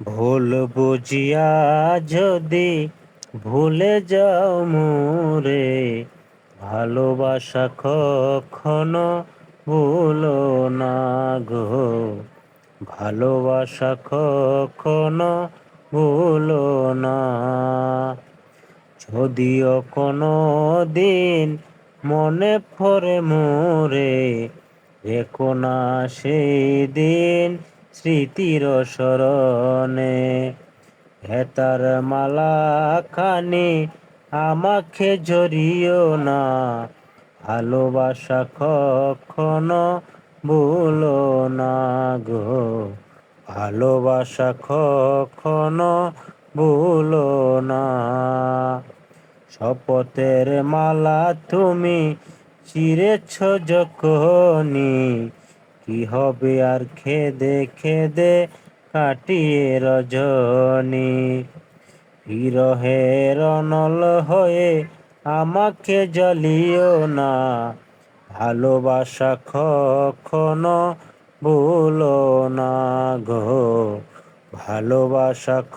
ভুল বুঝিয়া যদি ভুলে যাও মোরে, ভালোবাসা কখনো ভুলো না গো। ভালোবাসা কখনো ভুলো না। যদিও কোনো দিন মনে পড়ে মোরে, রেখো না সেই দিন স্মৃতির স্মরণে, হেতার মালা খানি আমাকে জড়িও না। ভালোবাসা কখনো ভুলো না গো। ভালোবাসা কখনো ভুলো না। শপথের মালা তুমি চিরেছ যখনি কি হবে আর খেদে খেদে কাটিয়ে রজনী। বিরহের অনল হয়ে আমাকে জ্বালিও না। ভালোবাসা কখনো ভুলো না গো। ভালোবাসা খ